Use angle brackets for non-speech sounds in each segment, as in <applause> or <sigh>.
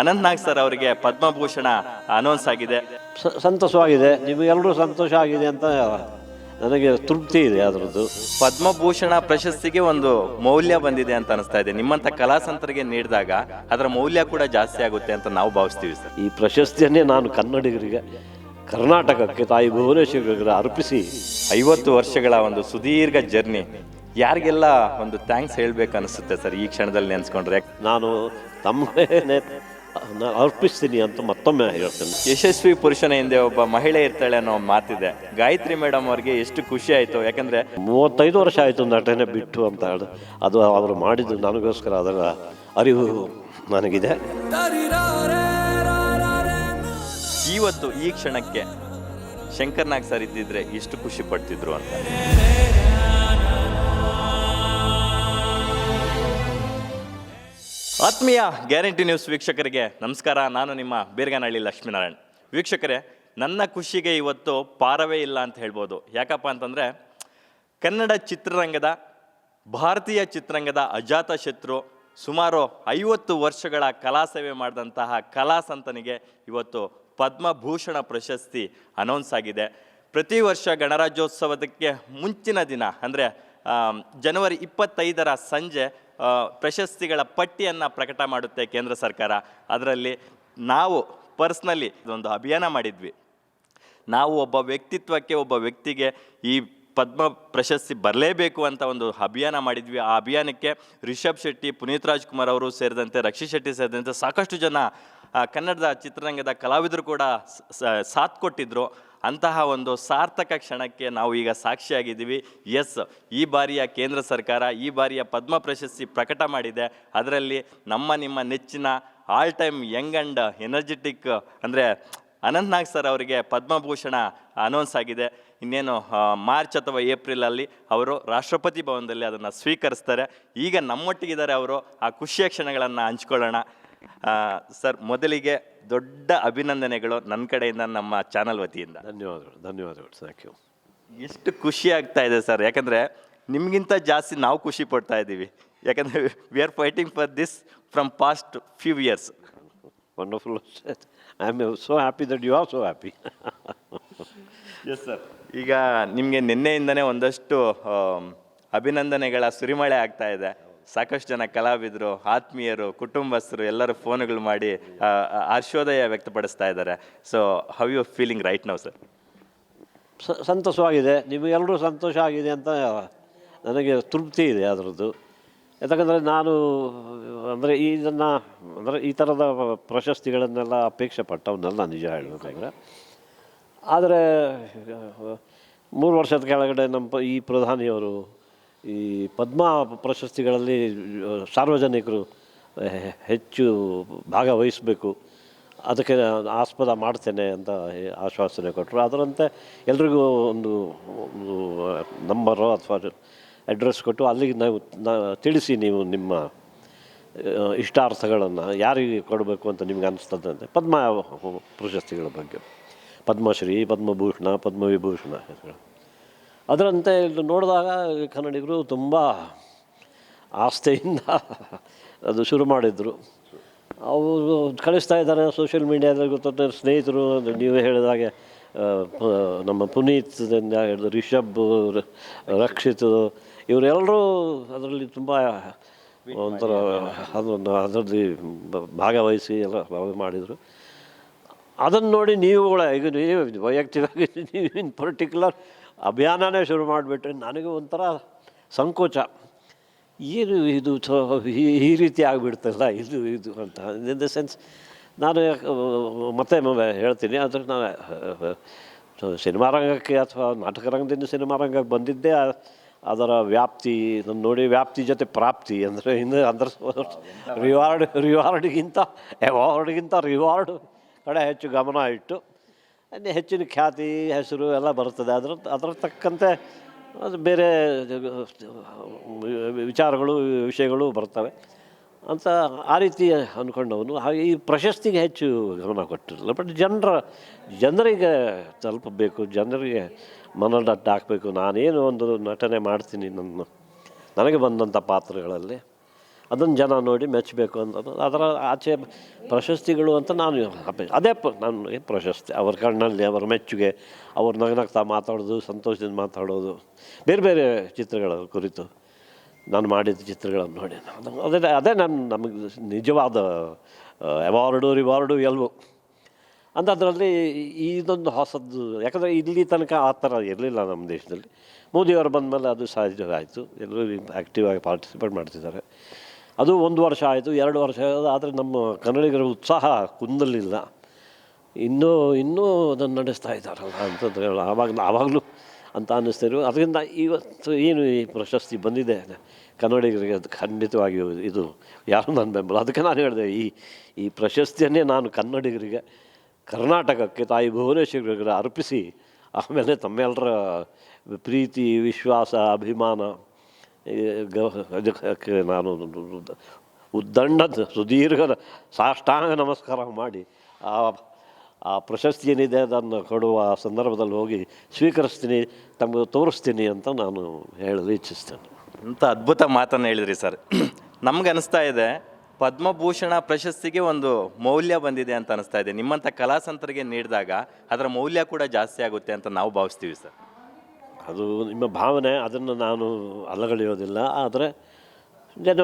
ಅನಂತ್ ನಾಗ್ sir ಅವರಿಗೆ Padma Bhushan announce ಆಗಿದೆ. ಸಂತೋಷವಾಗಿದೆ. ನಿಮಗೆಲ್ಲರೂ ಸಂತೋಷ ಆಗಿದೆ ಅಂತ ನನಗೆ ತೃಪ್ತಿ ಇದೆ ಅದರದ್ದು. ಪದ್ಮಭೂಷಣ ಪ್ರಶಸ್ತಿಗೆ ಒಂದು ಮೌಲ್ಯ ಬಂದಿದೆ ಅಂತ ಅನಿಸ್ತಾ ಇದೆ. ನಿಮ್ಮಂತ ಕಲಾಸಂತರಿಗೆ ನೀಡಿದಾಗ ಅದರ ಮೌಲ್ಯ ಕೂಡ ಜಾಸ್ತಿ ಆಗುತ್ತೆ ಅಂತ ನಾವು ಭಾವಿಸ್ತೀವಿ ಸರ್. ಈ ಪ್ರಶಸ್ತಿಯನ್ನೇ ನಾನು ಕನ್ನಡಿಗರಿಗೆ ಕರ್ನಾಟಕಕ್ಕೆ ತಾಯಿ ಭುವನೇಶ್ವರಿಗೆ ಅರ್ಪಿಸಿ ಐವತ್ತು ವರ್ಷಗಳ ಒಂದು ಸುದೀರ್ಘ ಜರ್ನಿ. ಯಾರಿಗೆಲ್ಲ ಒಂದು ಥ್ಯಾಂಕ್ಸ್ ಹೇಳ್ಬೇಕು ಅನಿಸುತ್ತೆ ಸರ್ ಈ ಕ್ಷಣದಲ್ಲಿ ನೆನೆಸ್ಕೊಂಡ್ರೆ? ನಾನು ತಮ್ಮನೇ ಅರ್ಪಿಸ್ತೀನಿ ಅಂತ ಮತ್ತೊಮ್ಮೆ ಹೇಳ್ತೇನೆ. ಯಶಸ್ವಿ ಪುರುಷನ ಹಿಂದೆ ಒಬ್ಬ ಮಹಿಳೆ ಇರ್ತಾಳೆ ಅನ್ನೋ ಒಂದು ಮಾತಿದೆ. ಗಾಯತ್ರಿ ಮೇಡಮ್ ಅವ್ರಿಗೆ ಎಷ್ಟು ಖುಷಿ ಆಯ್ತು ಯಾಕಂದ್ರೆ ಮೂವತ್ತೈದು ವರ್ಷ ಆಯಿತು ನಟನೆ ಬಿಟ್ಟು ಅಂತ ಹೇಳಿ. ಅದು ಅವರು ಮಾಡಿದ್ದು ನನಗೋಸ್ಕರ ಅದರ ಅರಿವು ನನಗಿದೆ. ಇವತ್ತು ಈ ಕ್ಷಣಕ್ಕೆ ಶಂಕರ್ ನಾಗ್ ಸರ್ ಇದ್ದಿದ್ರೆ ಎಷ್ಟು ಖುಷಿ ಪಡ್ತಿದ್ರು ಅಂತ. ಆತ್ಮೀಯ ಗ್ಯಾರಂಟಿ ನ್ಯೂಸ್ ವೀಕ್ಷಕರಿಗೆ ನಮಸ್ಕಾರ. ನಾನು ನಿಮ್ಮ ಬೀರ್ಗನಹಳ್ಳಿ ಲಕ್ಷ್ಮೀನಾರಾಯಣ್. ವೀಕ್ಷಕರೇ, ನನ್ನ ಖುಷಿಗೆ ಇವತ್ತು ಪಾರವೇ ಇಲ್ಲ ಅಂತ ಹೇಳ್ಬೋದು. ಯಾಕಪ್ಪ ಅಂತಂದರೆ, ಕನ್ನಡ ಚಿತ್ರರಂಗದ, ಭಾರತೀಯ ಚಿತ್ರರಂಗದ ಅಜಾತ ಶತ್ರು ಸುಮಾರು ಐವತ್ತು ವರ್ಷಗಳ ಕಲಾ ಸೇವೆ ಮಾಡಿದಂತಹ ಕಲಾ ಸಂತನಿಗೆ ಇವತ್ತು ಪದ್ಮಭೂಷಣ ಪ್ರಶಸ್ತಿ ಅನೌನ್ಸ್ ಆಗಿದೆ. ಪ್ರತಿ ವರ್ಷ ಗಣರಾಜ್ಯೋತ್ಸವದಕ್ಕೆ ಮುಂಚಿನ ದಿನ, ಅಂದರೆ ಜನವರಿ ಇಪ್ಪತ್ತೈದರ ಸಂಜೆ ಪ್ರಶಸ್ತಿಗಳ ಪಟ್ಟಿಯನ್ನು ಪ್ರಕಟ ಮಾಡುತ್ತೆ ಕೇಂದ್ರ ಸರ್ಕಾರ. ಅದರಲ್ಲಿ ನಾವು ಪರ್ಸ್ನಲಿ ಒಂದು ಅಭಿಯಾನ ಮಾಡಿದ್ವಿ. ನಾವು ಒಬ್ಬ ವ್ಯಕ್ತಿತ್ವಕ್ಕೆ ಒಬ್ಬ ವ್ಯಕ್ತಿಗೆ ಈ ಪದ್ಮ ಪ್ರಶಸ್ತಿ ಬರಲೇಬೇಕು ಅಂತ ಒಂದು ಅಭಿಯಾನ ಮಾಡಿದ್ವಿ. ಆ ಅಭಿಯಾನಕ್ಕೆ ರಿಷಬ್ ಶೆಟ್ಟಿ, ಪುನೀತ್ ರಾಜ್ಕುಮಾರ್ ಅವರು ಸೇರಿದಂತೆ ರಕ್ಷಿತ್ ಶೆಟ್ಟಿ ಸೇರಿದಂತೆ ಸಾಕಷ್ಟು ಜನ ಕನ್ನಡದ ಚಿತ್ರರಂಗದ ಕಲಾವಿದರು ಕೂಡ ಸಾಥ್ ಕೊಟ್ಟಿದ್ರು. ಅಂತಹ ಒಂದು ಸಾರ್ಥಕ ಕ್ಷಣಕ್ಕೆ ನಾವು ಈಗ ಸಾಕ್ಷಿಯಾಗಿದ್ದೀವಿ. ಎಸ್ ಈ ಬಾರಿಯ ಕೇಂದ್ರ ಸರ್ಕಾರ, ಈ ಬಾರಿಯ ಪದ್ಮ ಪ್ರಶಸ್ತಿ ಪ್ರಕಟ ಮಾಡಿದೆ. ಅದರಲ್ಲಿ ನಮ್ಮ ನಿಮ್ಮ ನೆಚ್ಚಿನ all time young and energetic ಅಂದರೆ ಅನಂತ್ನಾಗ್ ಸರ್ ಅವರಿಗೆ ಪದ್ಮಭೂಷಣ ಅನೌನ್ಸ್ ಆಗಿದೆ. ಇನ್ನೇನು ಮಾರ್ಚ್ ಅಥವಾ ಏಪ್ರಿಲಲ್ಲಿ ಅವರು ರಾಷ್ಟ್ರಪತಿ ಭವನದಲ್ಲಿ ಅದನ್ನು ಸ್ವೀಕರಿಸ್ತಾರೆ. ಈಗ ನಮ್ಮೊಟ್ಟಿಗಿದ್ದಾರೆ ಅವರು, ಆ ಖುಷಿಯ ಕ್ಷಣಗಳನ್ನು ಹಂಚ್ಕೊಳ್ಳೋಣ. ಸರ್ ಮೊದಲಿಗೆ ದೊಡ್ಡ ಅಭಿನಂದನೆಗಳು ನನ್ನ ಕಡೆಯಿಂದ ನಮ್ಮ ಚಾನಲ್ ವತಿಯಿಂದ. ಧನ್ಯವಾದಗಳು ಧನ್ಯವಾದಗಳು ಥ್ಯಾಂಕ್ ಯು ಎಷ್ಟು ಖುಷಿ ಆಗ್ತಾ ಇದೆ ಸರ್ ಯಾಕಂದರೆ ನಿಮಗಿಂತ ಜಾಸ್ತಿ ನಾವು ಖುಷಿ ಪಡ್ತಾ ಇದ್ದೀವಿ. ಯಾಕಂದರೆ we are fighting for this from past few years wonderful I am so happy that you are so happy yes sir ಈಗ ನಿಮಗೆ ನಿನ್ನೆಯಿಂದನೇ ಒಂದಷ್ಟು ಅಭಿನಂದನೆಗಳ ಸುರಿಮಳೆ ಆಗ್ತಾ ಇದೆ. ಸಾಕಷ್ಟು ಜನ ಕಲಾವಿದರು, ಆತ್ಮೀಯರು, ಕುಟುಂಬಸ್ಥರು ಎಲ್ಲರೂ ಫೋನ್ಗಳು ಮಾಡಿ ಹರ್ಷೋದಯ ವ್ಯಕ್ತಪಡಿಸ್ತಾ ಇದ್ದಾರೆ. So how you feeling right now sir ಸಂತೋಷವಾಗಿದೆ. ನಿಮಗೆಲ್ಲರೂ ಸಂತೋಷ ಆಗಿದೆ ಅಂತ ನನಗೆ ತೃಪ್ತಿ ಇದೆ ಅದರದ್ದು. ಯಾಕಂದರೆ ನಾನು, ಅಂದರೆ ಇದನ್ನು ಅಂದರೆ ಈ ಥರದ ಪ್ರಶಸ್ತಿಗಳನ್ನೆಲ್ಲ ಅಪೇಕ್ಷೆ ಪಟ್ಟವನ್ನೆಲ್ಲ ನಿಜ ಹೇಳಬೇಕಾದ್ರೆ ಆದರೆ, ಮೂರು ವರ್ಷದ ಕೆಳಗಡೆ ನಮ್ಮ ಈ ಪ್ರಧಾನಿಯವರು ಈ ಪದ್ಮ ಪ್ರಶಸ್ತಿಗಳಲ್ಲಿ ಸಾರ್ವಜನಿಕರು ಹೆಚ್ಚು ಭಾಗವಹಿಸಬೇಕು ಅದಕ್ಕೆ ಆಸ್ಪದ ಮಾಡ್ತೇನೆ ಅಂತ ಆಶ್ವಾಸನೆ ಕೊಟ್ಟರು. ಅದರಂತೆ ಎಲ್ರಿಗೂ ಒಂದು ನಂಬರು ಅಥವಾ ಅಡ್ರೆಸ್ ಕೊಟ್ಟು ಅಲ್ಲಿಗೆ ನಾವು ತಿಳಿಸಿ ನೀವು ನಿಮ್ಮ ಇಷ್ಟಾರ್ಥಗಳನ್ನು ಯಾರಿಗೆ ಕೊಡಬೇಕು ಅಂತ ನಿಮ್ಗೆ ಅನಿಸ್ತದೆ ಅಂತ. ಪದ್ಮ ಪ್ರಶಸ್ತಿಗಳ ಬಗ್ಗೆ. ಪದ್ಮಶ್ರೀ, ಪದ್ಮಭೂಷಣ, ಪದ್ಮವಿಭೂಷಣ. ಅದರಂತೆ ಇಲ್ಲಿ ನೋಡಿದಾಗ ಕನ್ನಡಿಗರು ತುಂಬ ಆಸ್ತೆಯಿಂದ ಅದು ಶುರು ಮಾಡಿದರು. ಅವರು ಕಳಿಸ್ತಾ ಇದ್ದಾರೆ ಸೋಷಿಯಲ್ ಮೀಡಿಯಾದಲ್ಲಿ ಗೊತ್ತ ಸ್ನೇಹಿತರು, ನೀವು ಹೇಳಿದಾಗೆ ನಮ್ಮ ಪುನೀತ್ದಿಂದ ಹಿಡಿದು ರಿಷಬ್ ರಕ್ಷಿತ್ ಇವರೆಲ್ಲರೂ ಅದರಲ್ಲಿ ತುಂಬ ಒಂಥರ ಅದನ್ನು ಅದರಲ್ಲಿ ಭಾಗವಹಿಸಿ ಎಲ್ಲ ಮಾಡಿದರು. ಅದನ್ನು ನೋಡಿ ನೀವುಗಳ ಈಗ ನೀವು ವೈಯಕ್ತಿಕವಾಗಿ <laughs> ನೀವು ಇನ್ ಪರ್ಟಿಕ್ಯುಲರ್ ಅಭಿಯಾನನೇ ಶುರು ಮಾಡಿಬಿಟ್ರೆ ನನಗೆ ಒಂಥರ ಸಂಕೋಚ. ಏನು ಇದು ಈ- ರೀತಿ ಆಗಿಬಿಡ್ತಲ್ಲ ಇದು ಇದು ಅಂತ. ಇನ್ ದ ಸೆನ್ಸ್ ನಾನು ಮತ್ತೆ ಹೇಳ್ತೀನಿ ಆದರೆ ನಾನು ಸಿನಿಮಾ ರಂಗಕ್ಕೆ ಅಥವಾ ನಾಟಕ ರಂಗದಿಂದ ಸಿನಿಮಾ ರಂಗಕ್ಕೆ ಬಂದಿದ್ದೇ ಅದರ ವ್ಯಾಪ್ತಿ ಇದನ್ನು ನೋಡಿ ವ್ಯಾಪ್ತಿ ಜೊತೆ ಪ್ರಾಪ್ತಿ ಅಂದರೆ ಇನ್ನು ಅದರ ರಿವಾರ್ಡ್ ರಿವಾರ್ಡ್ಗಿಂತ ಅವಾರ್ಡ್ಗಿಂತ ರಿವಾರ್ಡ್ ಕಡೆ ಹೆಚ್ಚು ಗಮನ ಇಟ್ಟು ಇನ್ನು ಹೆಚ್ಚಿನ ಖ್ಯಾತಿ, ಹೆಸರು ಎಲ್ಲ ಬರ್ತದೆ ಅದರ ಅದರ ತಕ್ಕಂತೆ ಅದು ಬೇರೆ, ವಿಚಾರಗಳು, ವಿಷಯಗಳು ಬರ್ತವೆ. ಅಂತ ಆ ರೀತಿ ಅಂದ್ಕೊಂಡವನು ಹಾಗೆ ಈ ಪ್ರಶಸ್ತಿಗೆ ಹೆಚ್ಚು ಗಮನ ಕೊಟ್ಟಿರಲಿಲ್ಲ. ಬಟ್ ಜನರ, ಜನರಿಗೆ ತಲುಪಬೇಕು, ಜನರಿಗೆ ಮನದಟ್ಟು ಹಾಕಬೇಕು ನಾನೇನು ಒಂದು ನಟನೆ ಮಾಡ್ತೀನಿ ನನ್ನ, ನನಗೆ ಬಂದಂಥ ಪಾತ್ರಗಳಲ್ಲಿ. ಅದನ್ನು ಜನ ನೋಡಿ ಮೆಚ್ಚಬೇಕು ಅಂತ ಅದರ ಆಚೆ ಪ್ರಶಸ್ತಿಗಳು ಅಂತ ನಾನು ಅದೇ ಪ ನನಗೆ ಪ್ರಶಸ್ತಿ? ಅವರ ಕಣ್ಣಲ್ಲಿ ಅವರ ಮೆಚ್ಚುಗೆ, ಅವ್ರು ನಗನಗ್ತಾ ಮಾತಾಡೋದು, ಸಂತೋಷದಿಂದ ಮಾತಾಡೋದು, ಬೇರೆ ಬೇರೆ ಚಿತ್ರಗಳ ಕುರಿತು ನಾನು ಮಾಡಿದ ಚಿತ್ರಗಳನ್ನು ನೋಡಿ. ಅದು- ಅದೇ ನನ್ನ ನಮಗೆ ನಿಜವಾದ ಅವಾರ್ಡು ರಿವಾರ್ಡು ಎಲ್ಲವೂ. ಅದರಲ್ಲಿ ಇದೊಂದು ಹೊಸದ್ದು. ಯಾಕಂದರೆ ಇಲ್ಲಿ ತನಕ ಆ ಥರ ಇರಲಿಲ್ಲ ನಮ್ಮ ದೇಶದಲ್ಲಿ. ಮೋದಿಯವರು ಬಂದಮೇಲೆ ಅದು ಸಹಜ ಆಯಿತು. ಎಲ್ಲರೂ ಆ್ಯಕ್ಟಿವ್ ಆಗಿ ಪಾರ್ಟಿಸಿಪೇಟ್ ಮಾಡ್ತಿದ್ದಾರೆ. ಅದು ಒಂದು ವರ್ಷ ಆಯಿತು, ಎರಡು ವರ್ಷ ಆಯಿತು, ಆದರೆ ನಮ್ಮ ಕನ್ನಡಿಗರ ಉತ್ಸಾಹ ಕುಂದಲಿಲ್ಲ. ಇನ್ನೂ ಇನ್ನೂ ಅದನ್ನು ನಡೆಸ್ತಾ ಇದ್ದಾರಲ್ಲ ಅಂತಂದ್ರೆ ಆವಾಗ, ಆವಾಗಲೂ ಅಂತ ಅನ್ನಿಸ್ತಿರು ಅದರಿಂದ ಇವತ್ತು ಏನು ಈ ಪ್ರಶಸ್ತಿ ಬಂದಿದೆ ಕನ್ನಡಿಗರಿಗೆ ಅದು ಖಂಡಿತವಾಗಿಯೂ ಇದು ಯಾರು ನನ್ನ ಬೆಂಬಲ? ಅದಕ್ಕೆ ನಾನು ಹೇಳಿದೆ, ಈ ಈ ಪ್ರಶಸ್ತಿಯನ್ನೇ ನಾನು ಕನ್ನಡಿಗರಿಗೆ, ಕರ್ನಾಟಕಕ್ಕೆ, ತಾಯಿ ಭುವನೇಶ್ವರಿಗೆ ಅರ್ಪಿಸಿ, ಆಮೇಲೆ ತಮ್ಮೆಲ್ಲರ ಪ್ರೀತಿ, ವಿಶ್ವಾಸ, ಅಭಿಮಾನ ಅದಕ್ಕೆ ನಾನು ಉದ್ದಂಡ ಸುದೀರ್ಘ ಸಾಷ್ಟಾಂಗ ನಮಸ್ಕಾರ ಮಾಡಿ ಆ ಆ ಪ್ರಶಸ್ತಿ ಏನಿದೆ ಅದನ್ನು ಕೊಡುವ ಸಂದರ್ಭದಲ್ಲಿ ಹೋಗಿ ಸ್ವೀಕರಿಸ್ತೀನಿ, ತಮಗೆ ತೋರಿಸ್ತೀನಿ ಅಂತ ನಾನು ಹೇಳಲು ಇಚ್ಛಿಸ್ತೇನೆ. ಅಂತ ಅದ್ಭುತ ಮಾತನ್ನು ಹೇಳಿದ್ರಿ ಸರ್. ನಮ್ಗೆ ಅನಿಸ್ತಾ ಇದೆ, ಪದ್ಮಭೂಷಣ ಪ್ರಶಸ್ತಿಗೆ ಒಂದು ಮೌಲ್ಯ ಬಂದಿದೆ ಅಂತ ಅನಿಸ್ತಾ ಇದೆ. ನಿಮ್ಮಂಥ ಕಲಾಸಂತರಿಗೆ ನೀಡಿದಾಗ ಅದರ ಮೌಲ್ಯ ಕೂಡ ಜಾಸ್ತಿ ಆಗುತ್ತೆ ಅಂತ ನಾವು ಭಾವಿಸ್ತೀವಿ ಸರ್. ಅದು ನಿಮ್ಮ ಭಾವನೆ, ಅದನ್ನು ನಾನು ಅಲ್ಲಗಳೆಯೋದಿಲ್ಲ ಆದರೆ ಜನ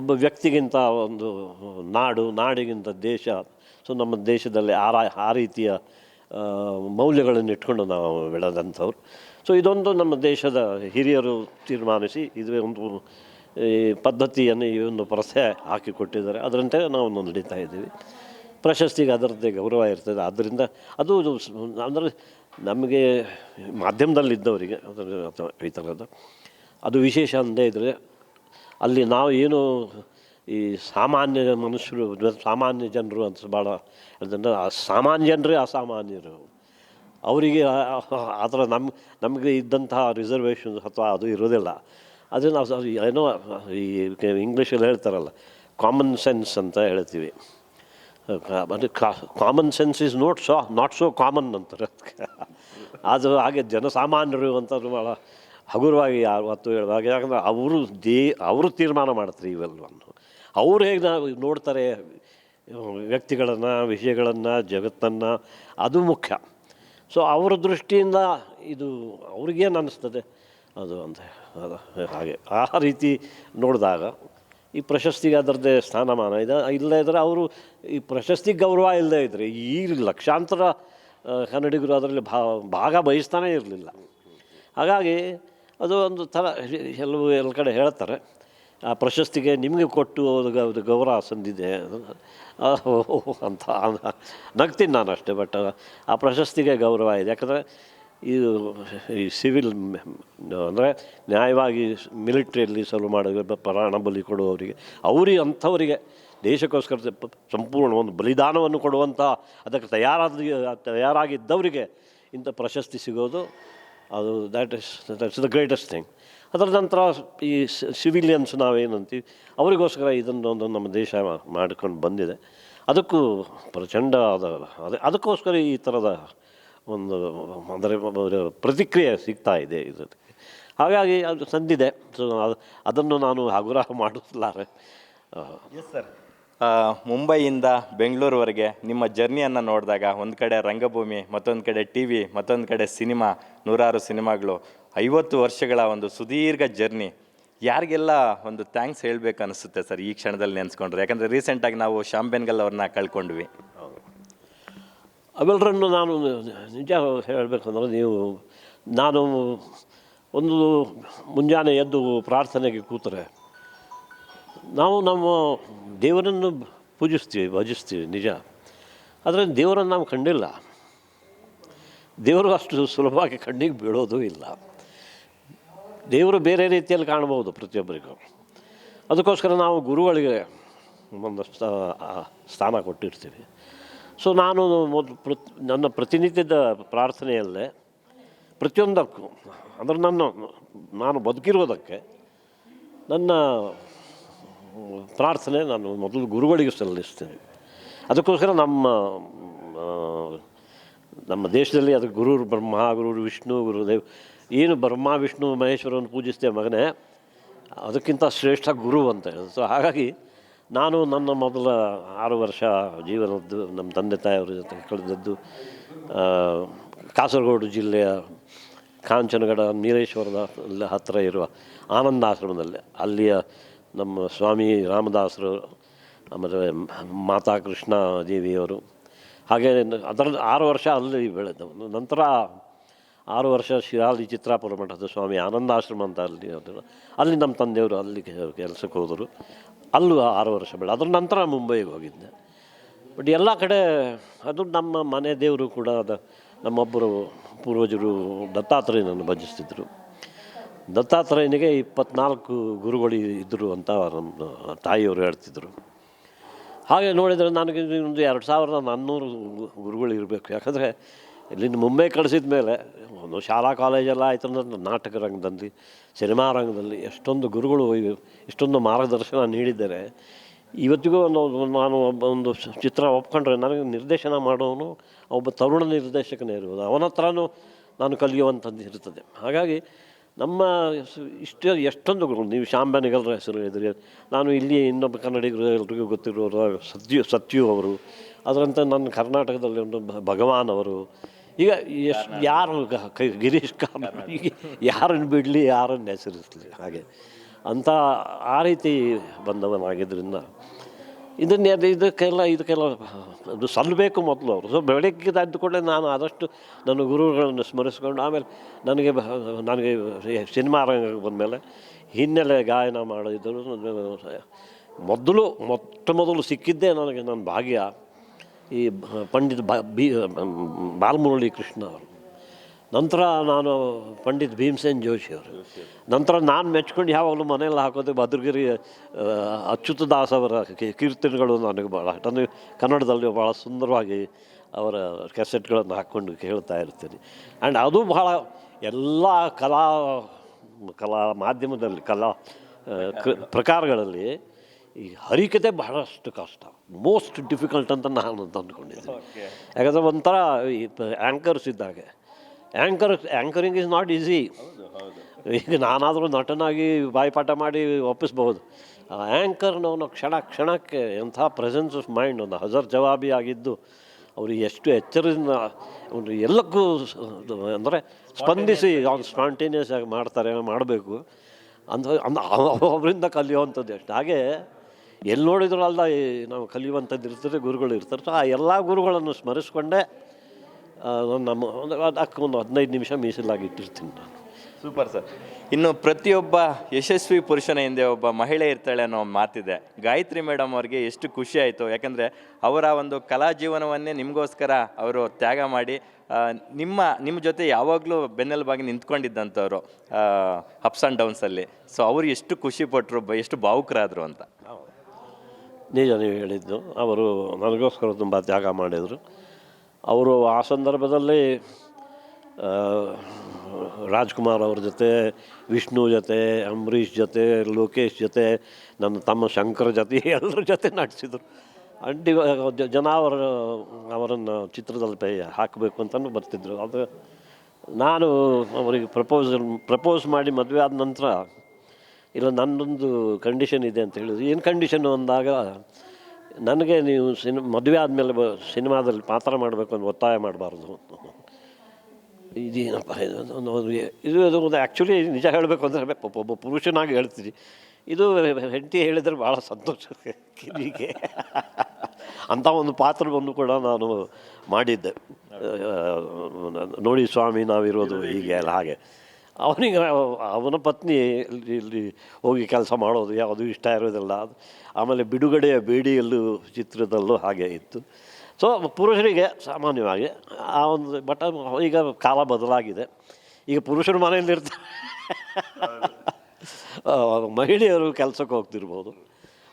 ಒಬ್ಬ ವ್ಯಕ್ತಿಗಿಂತ ಒಂದು ನಾಡು, ನಾಡಿಗಿಂತ ದೇಶ, ಸೊ ನಮ್ಮ ದೇಶದಲ್ಲಿ ಆ ಆ ರೀತಿಯ ಮೌಲ್ಯಗಳನ್ನು ಇಟ್ಕೊಂಡು ನಾವು ಬೆಳೆದಂಥವ್ರು. ಸೊ ಇದೊಂದು ನಮ್ಮ ದೇಶದ ಹಿರಿಯರು ತೀರ್ಮಾನಿಸಿ ಇದು ಒಂದು, ಈ ಪದ್ಧತಿಯನ್ನು ಈ ಒಂದು ಪ್ರಸೆ ಹಾಕಿಕೊಟ್ಟಿದ್ದಾರೆ. ಅದರಂತೆ ನಾವು ನಡೀತಾ ಇದ್ದೀವಿ. ಪ್ರಶಸ್ತಿಗೆ ಅದರದ್ದೇ ಗೌರವ ಇರ್ತದೆ. ಆದ್ದರಿಂದ ಅದು ಅಂದರೆ ನಮಗೆ ಮಾಧ್ಯಮದಲ್ಲಿದ್ದವರಿಗೆ ಈ ಥರದ ಅದು ವಿಶೇಷ ಅಂದೇ ಇದ್ದರೆ ಅಲ್ಲಿ ನಾವು ಏನು ಈ ಸಾಮಾನ್ಯ ಮನುಷ್ಯರು, ಸಾಮಾನ್ಯ ಜನರು ಅಂತ ಭಾಳ ಅದನ್ನು ಸಾಮಾನ್ಯ ಜನರೇ ಅಸಾಮಾನ್ಯರು. ಅವರಿಗೆ ಆ- ಥರ ನಮ್ಮ ನಮಗೆ ಇದ್ದಂತಹ ರಿಸರ್ವೇಷನ್ ಅಥವಾ ಅದು ಇರೋದಿಲ್ಲ ಅದನ್ನು ನಾವು, ಏನೋ ಈ ಇಂಗ್ಲೀಷಲ್ಲಿ ಹೇಳ್ತಾರಲ್ಲ ಕಾಮನ್ ಸೆನ್ಸ್ ಅಂತ ಹೇಳ್ತೀವಿ. ಅದು common sense is not so not so common ಅಂತಾರೆ. ಅದಕ್ಕೆ ಅದು ಹಾಗೆ ಜನಸಾಮಾನ್ಯರು ಅಂತ ಭಾಳ ಹಗುರವಾಗಿ ಅವತ್ತು ಹೇಳಿದಾಗ ಯಾಕಂದರೆ ಅವರು ದೇ, ಅವರು ತೀರ್ಮಾನ ಮಾಡ್ತಾರೆ ಇವೆಲ್ಲವನ್ನು. ಅವ್ರು ಹೇಗೆ ನಾವು ನೋಡ್ತಾರೆ ವ್ಯಕ್ತಿಗಳನ್ನು, ವಿಷಯಗಳನ್ನು, ಜಗತ್ತನ್ನು, ಅದು ಮುಖ್ಯ. ಸೊ ಅವರ ದೃಷ್ಟಿಯಿಂದ ಇದು ಅವ್ರಿಗೇನು ಅನ್ನಿಸ್ತದೆ ಅದು ಅಂತ ಹಾಗೆ ಆ ರೀತಿ ನೋಡಿದಾಗ ಈ ಪ್ರಶಸ್ತಿಗೆ ಅದರದ್ದೇ ಸ್ಥಾನಮಾನ. ಇದೆ, ಇಲ್ಲದೇ ಇದ್ದರೆ ಅವರು ಈ ಪ್ರಶಸ್ತಿ ಗೌರವ ಇಲ್ಲದೇ ಇದ್ದರೆ ಈ ಲಕ್ಷಾಂತರ ಕನ್ನಡಿಗರು ಅದರಲ್ಲಿ ಭಾಗ ಬಯಸ್ತಾನೇ ಇರಲಿಲ್ಲ. ಹಾಗಾಗಿ ಅದು ಒಂದು ಥರ ಎಲ್ಲವೂ ಎಲ್ಲ ಕಡೆ ಹೇಳ್ತಾರೆ, ಆ ಪ್ರಶಸ್ತಿಗೆ ನಿಮಗೆ ಕೊಟ್ಟು ಅದು ಗೌರವ ಸಂದಿದೆ ಅಂತ ನಗ್ತೀನಿ ನಾನು ಅಷ್ಟೇ ಬಟ್ ಆ ಪ್ರಶಸ್ತಿಗೆ ಗೌರವ ಇದೆ. ಯಾಕಂದರೆ ಇದು ಈ ಸಿವಿಲ್ ಅಂದರೆ ನ್ಯಾಯವಾಗಿ ಮಿಲಿಟ್ರಿಯಲ್ಲಿ ಸಲ್ವ್ ಮಾಡೋದು ಪ್ರಾಣ ಬಲಿ ಕೊಡುವವರಿಗೆ ಅವರಿಗೆ ಅಂಥವರಿಗೆ ದೇಶಕ್ಕೋಸ್ಕರ ಸಂಪೂರ್ಣ ಒಂದು ಬಲಿದಾನವನ್ನು ಕೊಡುವಂಥ ಅದಕ್ಕೆ ತಯಾರಾದ, ತಯಾರಾಗಿದ್ದವರಿಗೆ ಇಂಥ ಪ್ರಶಸ್ತಿ ಸಿಗೋದು, ಅದು that is that's the greatest thing ಅದರ ನಂತರ ಈ ಸಿವಿಲಿಯನ್ಸ್ ನಾವೇನಂತೀವಿ, ಅವರಿಗೋಸ್ಕರ ಇದನ್ನು ಒಂದು ನಮ್ಮ ದೇಶ ಮಾಡ್ಕೊಂಡು ಬಂದಿದೆ. ಅದಕ್ಕೂ ಪ್ರಚಂಡ ಅದಕ್ಕೋಸ್ಕರ ಈ ಥರದ ಒಂದು ಅಂದರೆ ಒಂದು ಪ್ರತಿಕ್ರಿಯೆ ಸಿಗ್ತಾ ಇದೆ ಇದಕ್ಕೆ ಹಾಗಾಗಿ ಅದು ಸಂದಿದೆ. ಸೊ ಅದನ್ನು ನಾನು ಹಗುರ ಮಾಡಿಸಲಾರೆ ಎಸ್ ಸರ್ ಮುಂಬೈಯಿಂದ ಬೆಂಗಳೂರುವರೆಗೆ ನಿಮ್ಮ ಜರ್ನಿಯನ್ನು ನೋಡಿದಾಗ ಒಂದು ಕಡೆ ರಂಗಭೂಮಿ ಮತ್ತೊಂದು ಕಡೆ ಟಿ ವಿ ಮತ್ತೊಂದು ಕಡೆ ಸಿನಿಮಾ ನೂರಾರು ಸಿನಿಮಾಗಳು ಐವತ್ತು ವರ್ಷಗಳ ಒಂದು ಸುದೀರ್ಘ ಜರ್ನಿ. ಯಾರಿಗೆಲ್ಲ ಒಂದು ಥ್ಯಾಂಕ್ಸ್ ಹೇಳಬೇಕು ಅನಿಸುತ್ತೆ ಸರ್ ಈ ಕ್ಷಣದಲ್ಲಿ ನೆನೆಸ್ಕೊಂಡ್ರೆ? ಯಾಕಂದರೆ ರೀಸೆಂಟಾಗಿ ನಾವು ಶಾಂಬೆನ್ಗಲ್ ಬೆನ್ಗಲ್ ಅವ್ರನ್ನ ಕಳ್ಕೊಂಡ್ವಿ. ಅವೆಲ್ಲರನ್ನು ನಾನು ನಿಜ ಹೇಳಬೇಕಂದ್ರೆ ನೀವು, ನಾನು ಒಂದು ಮುಂಜಾನೆ ಎದ್ದು ಪ್ರಾರ್ಥನೆಗೆ ಕೂತರೆ, ನಾವು ನಮ್ಮ ದೇವರನ್ನು ಪೂಜಿಸ್ತೀವಿ, ಭಜಿಸ್ತೀವಿ, ನಿಜ. ಆದರೆ ದೇವರನ್ನು ನಾವು ಕಂಡಿಲ್ಲ. ದೇವರು ಅಷ್ಟು ಸುಲಭವಾಗಿ ಕಣ್ಣಿಗೆ ಬೀಳೋದು ಇಲ್ಲ. ದೇವರು ಬೇರೆ ರೀತಿಯಲ್ಲಿ ಕಾಣಬಹುದು ಪ್ರತಿಯೊಬ್ಬರಿಗೂ. ಅದಕ್ಕೋಸ್ಕರ ನಾವು ಗುರುಗಳಿಗೆ ಒಂದು ಸ್ಥಾನ ಕೊಟ್ಟಿರ್ತೀವಿ. ಸೊ ನಾನು ಮೊದಲು ಪ್ರತ್ ನನ್ನ ಪ್ರತಿನಿತ್ಯದ ಪ್ರಾರ್ಥನೆಯಲ್ಲೇ ಪ್ರತಿಯೊಂದಕ್ಕೂ, ಅಂದರೆ ನನ್ನ, ನಾನು ಬದುಕಿರೋದಕ್ಕೆ ನನ್ನ ಪ್ರಾರ್ಥನೆ ನಾನು ಮೊದಲು ಗುರುಗಳಿಗೆ ಸಲ್ಲಿಸ್ತೇನೆ. ಅದಕ್ಕೋಸ್ಕರ ನಮ್ಮ ನಮ್ಮ ದೇಶದಲ್ಲಿ ಅದಕ್ಕೆ ಗುರು ಬ್ರಹ್ಮ ಗುರು ವಿಷ್ಣು, ಗುರುದೇವ್, ಏನು ಬ್ರಹ್ಮ, ವಿಷ್ಣು ಮಹೇಶ್ವರವನ್ನು ಪೂಜಿಸ್ತೇವೆ ಮಗನೇ, ಅದಕ್ಕಿಂತ ಶ್ರೇಷ್ಠ ಗುರು ಅಂತ ಹೇಳೋದು ಸೊ ಹಾಗಾಗಿ ನಾನು ನನ್ನ ಮೊದಲ ಆರು ವರ್ಷ ಜೀವನದ್ದು, ನಮ್ಮ ತಂದೆ ತಾಯಿಯವರ ಜೊತೆ ಕಳೆದದ್ದು ಕಾಸರಗೋಡು ಜಿಲ್ಲೆಯ ಕಾಂಚನಗಡ ನೀಲೇಶ್ವರದ ಹತ್ತಿರ ಇರುವ ಆನಂದ ಆಶ್ರಮದಲ್ಲಿ ಅಲ್ಲಿಯ ನಮ್ಮ ಸ್ವಾಮಿ ರಾಮದಾಸರು, ಆಮೇಲೆ ಮಾತಾ ಕೃಷ್ಣ ದೇವಿಯವರು, ಹಾಗೆ ಅದರ ಆರು ವರ್ಷ ಅಲ್ಲಿ ಬೆಳೆದ ನಂತರ ಆರು ವರ್ಷ ಶಿರಾಲಿ ಚಿತ್ರಾಪುರ ಮಠದ ಸ್ವಾಮಿ ಆನಂದಾಶ್ರಮ ಅಂತ ಅಲ್ಲಿ ಅಲ್ಲಿ ನಮ್ಮ ತಂದೆಯವರು ಅಲ್ಲಿ ಕೆಲಸಕ್ಕೆ ಹೋದರು. ಅಲ್ಲೂ ಆರು ವರ್ಷ ಬೆಳೆ ಅದ್ರ ನಂತರ ಮುಂಬೈಗೆ ಹೋಗಿದ್ದೆ. ಬಟ್ ಎಲ್ಲ ಕಡೆ ಅದು ನಮ್ಮ ಮನೆ ದೇವರು ಕೂಡ ಅದು ನಮ್ಮೊಬ್ಬರು ಪೂರ್ವಜರು ದತ್ತಾತ್ರೇಯನನ್ನು ಭಜಿಸ್ತಿದ್ರು. ದತ್ತಾತ್ರೇಯನಿಗೆ ಇಪ್ಪತ್ನಾಲ್ಕು ಗುರುಗಳು ಇದ್ದರು ಅಂತ ನಮ್ಮ ತಾಯಿಯವರು ಹೇಳ್ತಿದ್ರು. ಹಾಗೆ ನೋಡಿದರೆ ನನಗೆ ಒಂದು ಎರಡು ಸಾವಿರದ ನಾನ್ನೂರು ಗುರುಗಳು ಇರಬೇಕು. ಯಾಕಂದರೆ ಇಲ್ಲಿಂದ ಮುಂಬೈ ಕಳಿಸಿದ ಮೇಲೆ, ಒಂದು ಶಾಲಾ ಕಾಲೇಜೆಲ್ಲ ಆಯಿತು ಅಂದ್ರೆ ನಾಟಕ ರಂಗದಲ್ಲಿ ಸಿನಿಮಾ ರಂಗದಲ್ಲಿ ಎಷ್ಟೊಂದು ಗುರುಗಳು ಇಷ್ಟೊಂದು ಮಾರ್ಗದರ್ಶನ ನೀಡಿದ್ದಾರೆ. ಇವತ್ತಿಗೂ ಒಂದು ನಾನು ಒಬ್ಬ, ಒಂದು ಚಿತ್ರ ಒಪ್ಕೊಂಡ್ರೆ ನನಗೆ ನಿರ್ದೇಶನ ಮಾಡೋನು ಒಬ್ಬ ತರುಣ ನಿರ್ದೇಶಕನೇ ಇರ್ಬೋದು. ಅವನ ಹತ್ರನೂ ನಾನು ಕಲಿಯುವಂಥದ್ದು ಇರ್ತದೆ. ಹಾಗಾಗಿ ನಮ್ಮ ಇಷ್ಟ ಎಷ್ಟೊಂದು ಗುರು ನೀವು ಶಾಂಬನಿಗಲ್ರ ಹೆಸರು ಇದ್ರೆ ನಾನು ಇಲ್ಲಿ ಇನ್ನೊಬ್ಬ ಕನ್ನಡಿಗರು ಎಲ್ರಿಗೂ ಗೊತ್ತಿರೋರು ಸತ್ಯು ಸತ್ಯು ಅವರು. ಅದರಂತೆ ನನ್ನ ಕರ್ನಾಟಕದಲ್ಲಿ ಒಂದು ಭಗವಾನ್ ಅವರು ಈಗ ಎಷ್ಟು ಯಾರು ಕೈ- ಗಿರೀಶ್ ಕಾರ್ನಾಡ್ ಯಾರನ್ನು ಬಿಡಲಿ ಯಾರನ್ನು ಹೆಸರಿಸಲಿ? ಹಾಗೆ. ಅಂತ ಆ ರೀತಿ ಬಂದವನಾಗಿದ್ದರಿಂದ ಇದನ್ನೇ ಅದು ಇದಕ್ಕೆಲ್ಲ ಇದಕ್ಕೆಲ್ಲ ಅದು ಸಲ್ಲಬೇಕು ಮೊದಲು ಅವರು. ಸೊ ಬೆಳಗ್ಗೆ ಎದ್ದು ಕೂಡಲೇ ನಾನು ಆದಷ್ಟು ನನ್ನ ಗುರುಗಳನ್ನು ಸ್ಮರಿಸ್ಕೊಂಡು ಆಮೇಲೆ ನನಗೆ ನನಗೆ ಸಿನಿಮಾ ರಂಗಕ್ಕೆ ಬಂದಮೇಲೆ ಹಿನ್ನೆಲೆ ಗಾಯನ ಮಾಡಿದ್ರು ಮೊದಲು ಮೊಟ್ಟ ಮೊದಲು ಸಿಕ್ಕಿದ್ದೇ ನನಗೆ ನನ್ನ ಭಾಗ್ಯ. ಈ ಪಂಡಿತ್ ಬಾ ಬಾಲಮುರಳಿ ಕೃಷ್ಣ ಅವರು. ನಂತರ ನಾನು ಪಂಡಿತ್ ಭೀಮಸೇನ್ ಜೋಶಿ ಅವರು. ನಂತರ ನಾನು ಮೆಚ್ಕೊಂಡು ಯಾವಾಗಲೂ ಮನೆಯಲ್ಲಿ ಹಾಕೋದು ಭದ್ರಗಿರಿ ಅಚ್ಯುತ ಅಚ್ಯುತದಾಸ್ ಅವರ ಕೀರ್ತನೆಗಳು ನನಗೆ ಭಾಳ ನನಗೆ ಕನ್ನಡದಲ್ಲಿ ಭಾಳ ಸುಂದರವಾಗಿ ಅವರ ಕೆಸೆಟ್ಗಳನ್ನು ಹಾಕ್ಕೊಂಡು ಕೇಳ್ತಾ ಇರ್ತೀನಿ. ಆ್ಯಂಡ್ ಅದು ಬಹಳ ಎಲ್ಲ ಕಲಾ ಕಲಾ ಮಾಧ್ಯಮದಲ್ಲಿ, ಕಲಾ ಪ್ರಕಾರಗಳಲ್ಲಿ ಈ ಹರಿಕತೆ ಬಹಳಷ್ಟು ಕಷ್ಟ. ಮೋಸ್ಟ್ ಡಿಫಿಕಲ್ಟ್ ಅಂತ ನಾನು ಅಂತ ಅಂದ್ಕೊಂಡಿದ್ದೀನಿ ಯಾಕಂದರೆ ಒಂಥರ ಈ ಆ್ಯಂಕರ್ಸ್ ಇದ್ದಾಗೆ. Anchor anchoring is not easy ಈಗ ನಾನಾದರೂ ನಟನಾಗಿ ಬಾಯಿಪಾಠ ಮಾಡಿ ಒಪ್ಪಿಸ್ಬಹುದು ಆ್ಯಂಕರ್ನವನು ಕ್ಷಣ ಕ್ಷಣಕ್ಕೆ ಎಂಥ ಪ್ರೆಸೆನ್ಸ್ ಆಫ್ ಮೈಂಡ್ ಒಂದು ಹಜರ್ ಜವಾಬಿ ಆಗಿದ್ದು ಅವರು ಎಷ್ಟು ಎಚ್ಚರದಿಂದ ಒಂದು ಎಲ್ಲಕ್ಕೂ ಅಂದರೆ ಸ್ಪಂದಿಸಿ ಅವ್ನು ಸ್ಪಾಂಟೇನಿಯಸ್ ಆಗಿ ಮಾಡ್ತಾರೆ ಮಾಡಬೇಕು. ಅಂತ ಅಂದ ಅವರಿಂದ ಕಲಿಯುವಂಥದ್ದು ಎಷ್ಟು. ಹಾಗೆ ಎಲ್ಲಿ ನೋಡಿದ್ರು ಅಲ್ಲ ಈ ನಾವು ಕಲಿಯುವಂಥದ್ದು ಇರ್ತದೆ ಗುರುಗಳು ಇರ್ತಾರೆ. ಸೊ ಆ ಎಲ್ಲ ಗುರುಗಳನ್ನು ಸ್ಮರಿಸ್ಕೊಂಡೆ ನಮ್ಮ ಒಂದು ಅದಕ್ಕೆ ಒಂದು ಹದಿನೈದು ನಿಮಿಷ ಮೀಸಲಾಗಿಟ್ಟಿರ್ತೀನಿ ನಾನು. Super sir. ಇನ್ನು ಪ್ರತಿಯೊಬ್ಬ ಯಶಸ್ವಿ ಪುರುಷನ ಹಿಂದೆ ಒಬ್ಬ ಮಹಿಳೆ ಇರ್ತಾಳೆ ಅನ್ನೋ ಒಂದು ಮಾತಿದೆ. ಗಾಯತ್ರಿ ಮೇಡಮ್ ಅವ್ರಿಗೆ ಎಷ್ಟು ಖುಷಿ ಆಯಿತು. ಯಾಕಂದರೆ ಅವರ ಒಂದು ಕಲಾ ಜೀವನವನ್ನೇ ನಿಮಗೋಸ್ಕರ ಅವರು ತ್ಯಾಗ ಮಾಡಿ ನಿಮ್ಮ ನಿಮ್ಮ ಜೊತೆ ಯಾವಾಗಲೂ ಬೆನ್ನೆಲುಬಾಗಿ ನಿಂತ್ಕೊಂಡಿದ್ದಂಥವ್ರು ಅಪ್ಸ್ ಆ್ಯಂಡ್ ಡೌನ್ಸಲ್ಲಿ ಸೊ ಅವರು ಎಷ್ಟು ಖುಷಿ ಪಟ್ಟರು ಎಷ್ಟು ಭಾವುಕರಾದರು ಅಂತ. ನಿಜ ನೀವು ಹೇಳಿದ್ದು. ಅವರು ನನಗೋಸ್ಕರ ತುಂಬ ತ್ಯಾಗ ಮಾಡಿದರು. ಅವರು ಆ ಸಂದರ್ಭದಲ್ಲಿ ರಾಜ್ಕುಮಾರ್ ಅವ್ರ ಜೊತೆ, ವಿಷ್ಣು ಜೊತೆ, ಅಂಬರೀಷ್ ಜೊತೆ, ಲೋಕೇಶ್ ಜೊತೆ, ನನ್ನ ತಮ್ಮ ಶಂಕರ್ ಜೊತೆ, <laughs> ಎಲ್ಲರ ಜೊತೆ ನಟಿಸಿದರು ಅಂಟಿ ಜನ ಅವರ, ಅವರನ್ನು ಚಿತ್ರದಲ್ಲಿ ಹಾಕಬೇಕು ಅಂತಲೂ ಬರ್ತಿದ್ರು. ಅದು ನಾನು ಅವರಿಗೆ ಪ್ರಪೋಸಲ್, ಪ್ರಪೋಸ್ ಮಾಡಿ ಮದುವೆ ಆದ ನಂತರ ಇಲ್ಲ ನನ್ನೊಂದು ಕಂಡೀಷನ್ ಇದೆ ಅಂತ ಹೇಳಿದ್ರು. ಏನು ಕಂಡೀಷನ್ ಅಂದಾಗ ನನಗೆ ನೀವು ಸಿನ್ ಮದುವೆ ಆದಮೇಲೆ ಬ ಸಿನಿಮಾದಲ್ಲಿ ಪಾತ್ರ ಮಾಡಬೇಕು ಅಂತ ಒತ್ತಾಯ ಮಾಡಬಾರ್ದು ಇದೇನಪ್ಪ ಇದು ಇದು ಇದು ಒಂದು ಆ್ಯಕ್ಚುಲಿ ನಿಜ ಹೇಳಬೇಕು ಅಂದರೆ ಒಬ್ಬ ಪುರುಷನಾಗಿ ಹೇಳ್ತೀನಿ ಇದು ಹೆಂಡತಿ ಹೇಳಿದರೆ ಭಾಳ ಸಂತೋಷ ಕಿವಿಗೆ. ಅಂಥ ಒಂದು ಪಾತ್ರವನ್ನು ಕೂಡ ನಾನು ಮಾಡಿದ್ದೆ. ನೋಡಿ ಸ್ವಾಮಿ ನಾವಿರೋದು ಹೀಗೆ ಅಲ್ಲ ಹಾಗೆ. ಅವನಿಗೆ ಅವನ ಪತ್ನಿ ಇಲ್ಲಿ ಇಲ್ಲಿ ಹೋಗಿ ಕೆಲಸ ಮಾಡೋದು ಯಾವುದು ಇಷ್ಟ ಇರೋದಿಲ್ಲ. ಅದು ಆಮೇಲೆ ಬಿಡುಗಡೆಯ ಬೇಡಿಯಲ್ಲೂ ಚಿತ್ರದಲ್ಲೂ ಹಾಗೆ ಇತ್ತು. ಸೊ ಪುರುಷರಿಗೆ ಸಾಮಾನ್ಯವಾಗಿ ಆ ಒಂದು ಬಟ್ ಈಗ ಕಾಲ ಬದಲಾಗಿದೆ. ಈಗ ಪುರುಷರು ಮನೆಯಲ್ಲಿ ಇರ್ತಾರೆ. ಆ, ಮಹಿಳೆಯರು ಕೆಲಸಕ್ಕೆ ಹೋಗ್ತಿರ್ಬೋದು.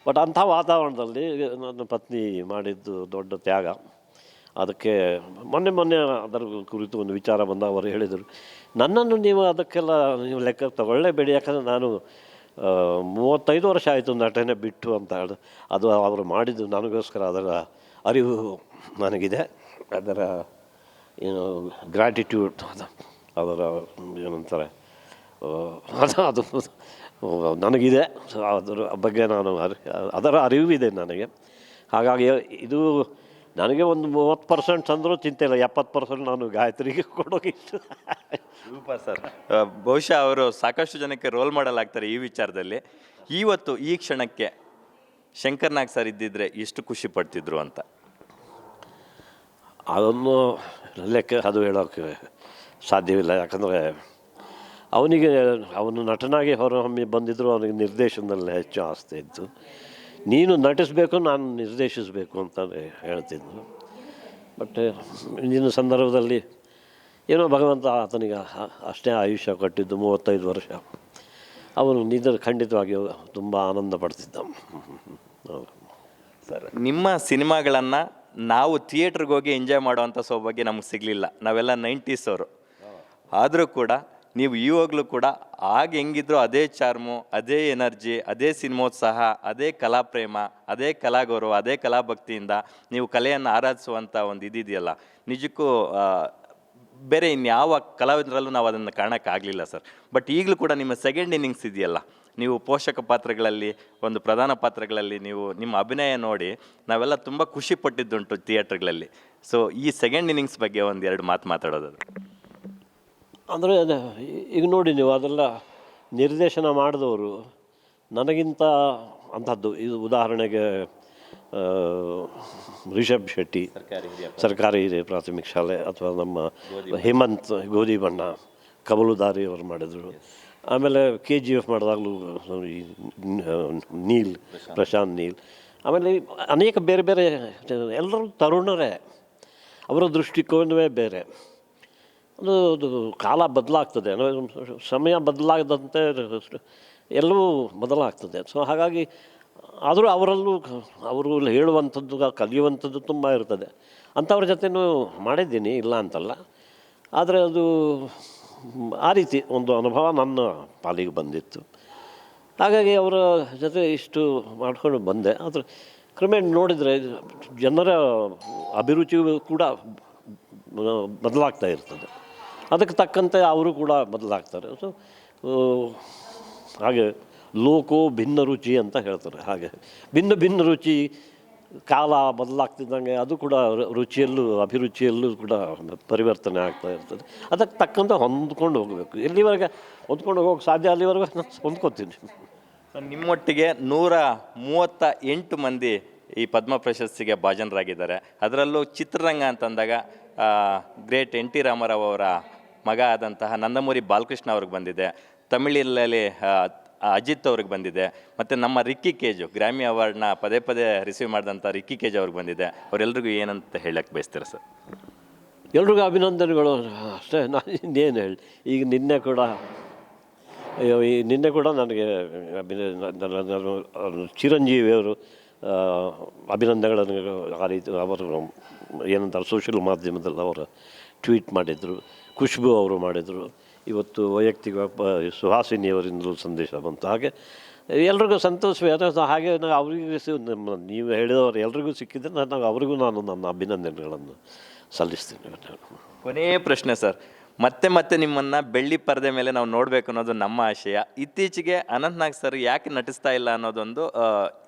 ಬಟ್ ಅಂಥ ವಾತಾವರಣದಲ್ಲಿ ನನ್ನ ಪತ್ನಿ ಮಾಡಿದ್ದು ದೊಡ್ಡ ತ್ಯಾಗ. ಅದಕ್ಕೆ ಮೊನ್ನೆ ಮೊನ್ನೆ ಅದರ ಕುರಿತು ಒಂದು ವಿಚಾರ ಬಂದ, ಅವರು ಹೇಳಿದರು, ನನ್ನನ್ನು ನೀವು ಅದಕ್ಕೆಲ್ಲ ನೀವು ಲೆಕ್ಕ ತಗೊಳ್ಳೇಬೇಡಿ, ಯಾಕಂದರೆ ನಾನು ಮೂವತ್ತೈದು ವರ್ಷ ಆಯಿತು ನಟನೆ ಬಿಟ್ಟು ಅಂತ ಹೇಳಿ, ಅದು ಅವರು ಮಾಡಿದ್ದು ನನಗೋಸ್ಕರ ಅದರ ಅರಿವು ನನಗಿದೆ, ಅದರ, ಏನು ಗ್ರ್ಯಾಟಿಟ್ಯೂಡ್ ಅದರ, ಏನಂತಾರೆ ಅದು ಅದು ನನಗಿದೆ, ಅದರ ಬಗ್ಗೆ ನಾನು ಅದರ ಅರಿವಿದೆ ನನಗೆ. ಹಾಗಾಗಿ ಇದು ನನಗೆ ಒಂದು ಮೂವತ್ತು ಪರ್ಸೆಂಟ್ ಅಂದರೂ ಚಿಂತೆ ಇಲ್ಲ. ಎಪ್ಪತ್ತು ಪರ್ಸೆಂಟ್ ನಾನು ಗಾಯತ್ರಿಗೆ ಕೊಡೋಗಿತ್ತು ಸೂಪರ್ ಸರ್ ಬಹುಶಃ ಅವರು ಸಾಕಷ್ಟು ಜನಕ್ಕೆ ರೋಲ್ ಮಾಡಲ್ ಆಗ್ತಾರೆ ಈ ವಿಚಾರದಲ್ಲಿ. ಇವತ್ತು ಈ ಕ್ಷಣಕ್ಕೆ ಶಂಕರ್ನಾಗ್ ಸರ್ ಇದ್ದಿದ್ರೆ ಎಷ್ಟು ಖುಷಿ ಪಡ್ತಿದ್ರು ಅಂತ? ಅದನ್ನು ಲೆಕ್ಕ ಅದು ಹೇಳೋಕ್ಕೆ ಸಾಧ್ಯವಿಲ್ಲ. ಯಾಕಂದರೆ ಅವನಿಗೆ ಅವನು ನಟನಾಗಿ ಹೊರಹೊಮ್ಮಿ ಬಂದಿದ್ದರೂ ಅವನಿಗೆ ನಿರ್ದೇಶನದಲ್ಲಿ ಹೆಚ್ಚು ಆಸ್ತಿ ಇತ್ತು. ನೀನು ನಟಿಸಬೇಕು, ನಾನು ನಿರ್ದೇಶಿಸಬೇಕು ಅಂತ ಹೇಳ್ತಿದ್ದು ಬಟ್ ಇಂದಿನ ಸಂದರ್ಭದಲ್ಲಿ ಏನೋ ಭಗವಂತ ಆತನಿಗೆ ಅಷ್ಟೇ ಆಯುಷ್ಯ ಕೊಟ್ಟಿದ್ದು, ಮೂವತ್ತೈದು ವರ್ಷ. ಅವನು ನಿಜ ಖಂಡಿತವಾಗಿಯೂ ತುಂಬ ಆನಂದ ಪಡ್ತಿದ್ದ. ಸರ್, ನಿಮ್ಮ ಸಿನಿಮಾಗಳನ್ನು ನಾವು ಥಿಯೇಟ್ರಿಗೆ ಹೋಗಿ ಎಂಜಾಯ್ ಮಾಡುವಂಥ ಸೌಭಾಗ್ಯ ನಮಗೆ ಸಿಗಲಿಲ್ಲ. ನಾವೆಲ್ಲ ನೈಂಟೀಸ್ ಅವರು. ಆದರೂ ಕೂಡ ನೀವು ಇವಾಗಲೂ ಕೂಡ ಆಗ ಹೆಂಗಿದ್ರು ಅದೇ ಚಾರ್ಮು, ಅದೇ ಎನರ್ಜಿ, ಅದೇ ಸಿನಿಮೋತ್ಸಾಹ, ಅದೇ ಕಲಾ ಪ್ರೇಮ ಅದೇ ಕಲಾಗೌರವ, ಅದೇ ಕಲಾಭಕ್ತಿಯಿಂದ ನೀವು ಕಲೆಯನ್ನು ಆರಾಧಿಸುವಂಥ ಒಂದು ಇದಿದೆಯಲ್ಲ. ನಿಜಕ್ಕೂ ಬೇರೆ ಇನ್ಯಾವ ಕಲಾವಿದರಲ್ಲೂ ನಾವು ಅದನ್ನು ಕಾಣೋಕ್ಕಾಗಲಿಲ್ಲ ಸರ್. ಬಟ್ ಈಗಲೂ ಕೂಡ ನಿಮ್ಮ ಸೆಕೆಂಡ್ ಇನ್ನಿಂಗ್ಸ್ ಇದೆಯಲ್ಲ. ನೀವು ಪೋಷಕ ಪಾತ್ರಗಳಲ್ಲಿ, ಒಂದು ಪ್ರಧಾನ ಪಾತ್ರಗಳಲ್ಲಿ ನೀವು ನಿಮ್ಮ ಅಭಿನಯ ನೋಡಿ ನಾವೆಲ್ಲ ತುಂಬ ಖುಷಿ ಪಟ್ಟಿದ್ದುಂಟು ಥಿಯೇಟ್ರ್ಗಳಲ್ಲಿ ಸೊ ಈ ಸೆಕೆಂಡ್ ಇನ್ನಿಂಗ್ಸ್ ಬಗ್ಗೆ ಒಂದು ಎರಡು ಮಾತು ಮಾತಾಡೋದು ಅಂದರೆ ಈಗ ನೋಡಿ ನೀವು ಅದೆಲ್ಲ ನಿರ್ದೇಶನ ಮಾಡಿದವರು ನನಗಿಂತ ಅಂಥದ್ದು. ಇದು ಉದಾಹರಣೆಗೆ ರಿಷಬ್ ಶೆಟ್ಟಿ ಸರ್ಕಾರಿ ಹಿರಿಯ ಪ್ರಾಥಮಿಕ ಶಾಲೆ ಅಥವಾ ನಮ್ಮ ಹೇಮಂತ್ ಗೋಧಿ ಬಣ್ಣ ಕಬಲುದಾರಿ ಅವರು ಮಾಡಿದರು. ಆಮೇಲೆ ಕೆ ಜಿ ಎಫ್ ಮಾಡಿದಾಗಲೂ ಈ ನೀಲ್ ಪ್ರಶಾಂತ್ ನೀಲ್. ಆಮೇಲೆ ಅನೇಕ ಬೇರೆ ಬೇರೆ ಎಲ್ಲರೂ ತರುಣರೇ. ಅವರ ದೃಷ್ಟಿಕೋನವೇ ಬೇರೆ. ಅದು ಕಾಲ ಬದಲಾಗ್ತದೆ. ಸಮಯ ಬದಲಾಗದಂತೆ ಎಲ್ಲವೂ ಬದಲಾಗ್ತದೆ. ಸೊ ಹಾಗಾಗಿ ಆದರೂ ಅವರಲ್ಲೂ ಅವರು ಹೇಳುವಂಥದ್ದು, ಕಲಿಯುವಂಥದ್ದು ತುಂಬ ಇರ್ತದೆ. ಅಂಥವ್ರ ಜೊತೆನೂ ಮಾಡಿದ್ದೀನಿ, ಇಲ್ಲ ಅಂತಲ್ಲ. ಆದರೆ ಅದು ಆ ರೀತಿ ಒಂದು ಅನುಭವ ನನ್ನ ಪಾಲಿಗೆ ಬಂದಿತ್ತು. ಹಾಗಾಗಿ ಅವರ ಜೊತೆ ಇಷ್ಟು ಮಾಡಿಕೊಂಡು ಬಂದೆ. ಆದರೆ ಕ್ರಮೇಣ ನೋಡಿದರೆ ಜನರ ಅಭಿರುಚಿ ಕೂಡ ಬದಲಾಗ್ತಾ ಇರ್ತದೆ. ಅದಕ್ಕೆ ತಕ್ಕಂತೆ ಅವರು ಕೂಡ ಬದಲಾಗ್ತಾರೆ. ಸೊ ಹಾಗೆ ಲೋಕೋ ಭಿನ್ನ ರುಚಿ ಅಂತ ಹೇಳ್ತಾರೆ. ಹಾಗೆ ಭಿನ್ನ ಭಿನ್ನ ರುಚಿ, ಕಾಲ ಬದಲಾಗ್ತಿದ್ದಂಗೆ ಅದು ಕೂಡ ರುಚಿಯಲ್ಲೂ ಅಭಿರುಚಿಯಲ್ಲೂ ಕೂಡ ಪರಿವರ್ತನೆ ಆಗ್ತಾ ಇರ್ತದೆ. ಅದಕ್ಕೆ ತಕ್ಕಂತೆ ಹೊಂದ್ಕೊಂಡು ಹೋಗಬೇಕು. ಎಲ್ಲಿವರೆಗೆ ಹೊಂದ್ಕೊಂಡು ಹೋಗೋಕೆ ಸಾಧ್ಯ ಅಲ್ಲಿವರೆಗೆ? ನಾನು ಹೊಂದ್ಕೊತೀನಿ. ನಿಮ್ಮೊಟ್ಟಿಗೆ ನೂರ ಮೂವತ್ತ ಎಂಟು ಮಂದಿ ಈ ಪದ್ಮ ಪ್ರಶಸ್ತಿಗೆ ಭಾಜನರಾಗಿದ್ದಾರೆ. ಅದರಲ್ಲೂ ಚಿತ್ರರಂಗ ಅಂತಂದಾಗ ಗ್ರೇಟ್ ಎನ್ ಟಿ ರಾಮರಾವ್ ಅವರ ಮಗ ಆದಂತಹ ನಂದಮೂರಿ ಬಾಲಕೃಷ್ಣ ಅವ್ರಿಗೆ ಬಂದಿದೆ. ತಮಿಳಲ್ಲಿ ಅಜಿತ್ ಅವ್ರಿಗೆ ಬಂದಿದೆ. ಮತ್ತು ನಮ್ಮ ರಿಕ್ಕಿ ಕೇಜು ಗ್ರಾಮಿ ಅವಾರ್ಡ್ನ ಪದೇ ಪದೇ ರಿಸೀವ್ ಮಾಡಿದಂಥ ರಿಕ್ಕಿ ಕೇಜು ಅವ್ರಿಗೆ ಬಂದಿದೆ. ಅವರೆಲ್ರಿಗೂ ಏನಂತ ಹೇಳಕ್ಕೆ ಬಯಸ್ತೀರ ಸರ್? ಎಲ್ರಿಗೂ ಅಭಿನಂದನೆಗಳು. ಅಷ್ಟೇ, ನಾನು ಇನ್ನೇನು ಹೇಳಿ. ಈಗ ನಿನ್ನೆ ಕೂಡ ಈ ನಿನ್ನೆ ಕೂಡ ನನಗೆ ಅಭಿನ ಚಿರಂಜೀವಿ ಅವರು ಅವ್ರು ಚಿರಂಜೀವಿಯವರು ಅಭಿನಂದನೆಗಳನ್ನು ಆ ರೀತಿ, ಅವರು ಏನಂತಾರೆ, ಸೋಷಿಯಲ್ ಮಾಧ್ಯಮದಲ್ಲಿ ಅವರು ಟ್ವೀಟ್ ಮಾಡಿದರು. ಖುಷ್ಬು ಅವರು ಮಾಡಿದರು. ಇವತ್ತು ವೈಯಕ್ತಿಕ ಸುಹಾಸಿನಿಯವರಿಂದಲೂ ಸಂದೇಶ ಬಂತು. ಹಾಗೆ ಎಲ್ರಿಗೂ ಸಂತೋಷವೇ. ಅಥವಾ ಹಾಗೆ ನಾವು ಅವರಿಗೂ ನೀವು ಹೇಳಿದವರು ಎಲ್ರಿಗೂ ಸಿಕ್ಕಿದ್ರೆ ನಾನು ಅವರಿಗೂ ನಾನು ನನ್ನ ಅಭಿನಂದನೆಗಳನ್ನು ಸಲ್ಲಿಸ್ತೀನಿ. ಕೊನೆಯ ಪ್ರಶ್ನೆ ಸರ್. ಮತ್ತೆ ಮತ್ತೆ ನಿಮ್ಮನ್ನು ಬೆಳ್ಳಿ ಪರದೆ ಮೇಲೆ ನಾವು ನೋಡಬೇಕು ಅನ್ನೋದು ನಮ್ಮ ಆಶಯ. ಇತ್ತೀಚೆಗೆ ಅನಂತ್ನಾಗ್ ಸರ್ ಯಾಕೆ ನಟಿಸ್ತಾ ಇಲ್ಲ ಅನ್ನೋದೊಂದು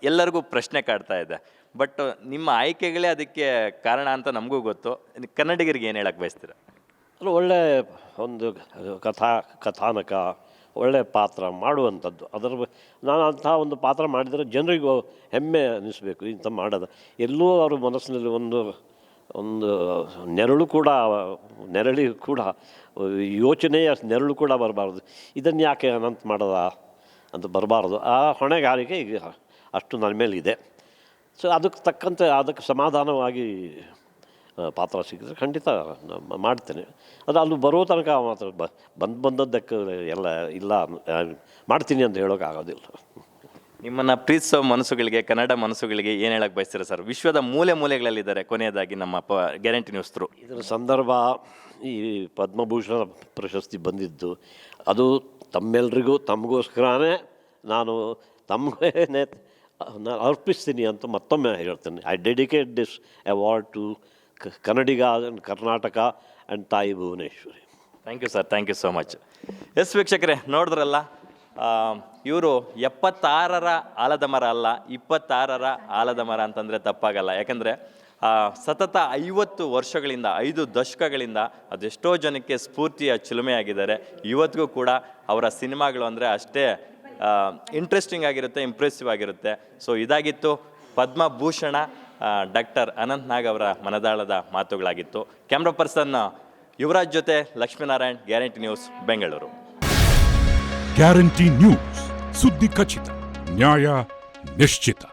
ಎಲ್ಲರಿಗೂ ಪ್ರಶ್ನೆ ಕಾಡ್ತಾ ಇದೆ. ಬಟ್ ನಿಮ್ಮ ಆಯ್ಕೆಗಳೇ ಅದಕ್ಕೆ ಕಾರಣ ಅಂತ ನಮಗೂ ಗೊತ್ತು. ಕನ್ನಡಿಗರಿಗೆ ಏನು ಹೇಳಕ್ಕೆ ಬಯಸ್ತೀರ? ಅದು ಒಳ್ಳೆ ಒಂದು ಕಥಾ, ಕಥಾನಕ ಒಳ್ಳೆಯ ಪಾತ್ರ ಮಾಡುವಂಥದ್ದು. ಅದರ ನಾನು ಅಂತಹ ಒಂದು ಪಾತ್ರ ಮಾಡಿದರೆ ಜನರಿಗೂ ಹೆಮ್ಮೆ ಅನ್ನಿಸ್ಬೇಕು ಇಂಥ ಮಾಡೋದು. ಎಲ್ಲೂ ಅವ್ರ ಮನಸ್ಸಿನಲ್ಲಿ ಒಂದು ಒಂದು ನೆರಳು ಕೂಡ, ನೆರಳಿ ಕೂಡ, ಯೋಚನೆಯ ನೆರಳು ಕೂಡ ಬರಬಾರ್ದು. ಇದನ್ನು ಯಾಕೆ ಅನಂತ ಮಾಡೋದ ಅಂತ ಬರಬಾರ್ದು. ಆ ಹೊಣೆಗಾರಿಕೆ ಈಗ ಅಷ್ಟು ನನ್ನ ಮೇಲೆ ಇದೆ ಸೊ, ಅದಕ್ಕೆ ತಕ್ಕಂತೆ ಅದಕ್ಕೆ ಸಮಾಧಾನವಾಗಿ ಪಾತ್ರ ಸಿಕ್ಕಿದ್ರೆ ಖಂಡಿತ ಮಾಡ್ತೇನೆ. ಅದು ಅಲ್ಲಿ ಬರೋ ತನಕ ಮಾತ್ರ ಬ ಬಂದು ಬಂದದ್ದಕ್ಕೆ ಎಲ್ಲ ಇಲ್ಲ ಮಾಡ್ತೀನಿ ಅಂತ ಹೇಳೋಕ್ಕಾಗೋದಿಲ್ಲ ನಿಮ್ಮನ್ನು ಪ್ರೀತಿಸೋ ಮನಸ್ಸುಗಳಿಗೆ ಕನ್ನಡ ಮನಸ್ಸುಗಳಿಗೆ ಏನು ಹೇಳಕ್ಕೆ ಬಯಸ್ತೀರ ಸರ್? ವಿಶ್ವದ ಮೂಲೆ ಮೂಲೆಗಳಲ್ಲಿದ್ದಾರೆ ಕೊನೆಯದಾಗಿ ನಮ್ಮ ಪ ಗ್ಯಾರಂಟಿ ನ್ಯೂಸ್ ಥ್ರೂ. ಇದರ ಸಂದರ್ಭ ಈ ಪದ್ಮಭೂಷಣ ಪ್ರಶಸ್ತಿ ಬಂದಿದ್ದು ಅದು ತಮ್ಮೆಲ್ರಿಗೂ ತಮಗೋಸ್ಕರನೇ ನಾನು ತಮಗೇನೆ ನಾನು ಅರ್ಪಿಸ್ತೀನಿ ಅಂತ ಮತ್ತೊಮ್ಮೆ ಹೇಳ್ತೇನೆ. I dedicate this award to Kannadiga Karnataka and ತಾಯಿ Bhuvaneshwari. Thank you sir thank you so much yes ವೀಕ್ಷಕರೇ, ನೋಡಿದ್ರಲ್ಲ ಇವರು ಎಪ್ಪತ್ತಾರರ ಆಲದ ಮರ ಅಲ್ಲ, ಇಪ್ಪತ್ತಾರರ ಆಲದ ಮರ ಅಂತಂದರೆ ತಪ್ಪಾಗಲ್ಲ. ಯಾಕಂದರೆ ಸತತ ಐವತ್ತು ವರ್ಷಗಳಿಂದ, ಐದು ದಶಕಗಳಿಂದ ಅದೆಷ್ಟೋ ಜನಕ್ಕೆ ಸ್ಫೂರ್ತಿಯ ಚಿಲುಮೆಯಾಗಿದ್ದಾರೆ. ಇವತ್ತಿಗೂ ಕೂಡ ಅವರ ಸಿನಿಮಾಗಳು ಅಂದರೆ ಅಷ್ಟೇ ಇಂಟ್ರೆಸ್ಟಿಂಗ್ ಆಗಿರುತ್ತೆ ಇಂಪ್ರೆಸಿವ್ ಆಗಿರುತ್ತೆ. ಸೊ ಇದಾಗಿತ್ತು ಪದ್ಮಭೂಷಣ ಡಾಕ್ಟರ್ ಅನಂತ್ ನಾಗ್ ಅವರ ಮನದಾಳದ ಮಾತುಗಳಾಗಿತ್ತು. ಕ್ಯಾಮ್ರಾ ಪರ್ಸನ್ ಯುವರಾಜ್ ಜೊತೆ Lakshminarayan, guarantee news, Bengaluru. Guarantee news, ಸುದ್ದಿ ಖಚಿತ, ನ್ಯಾಯ ನಿಶ್ಚಿತ.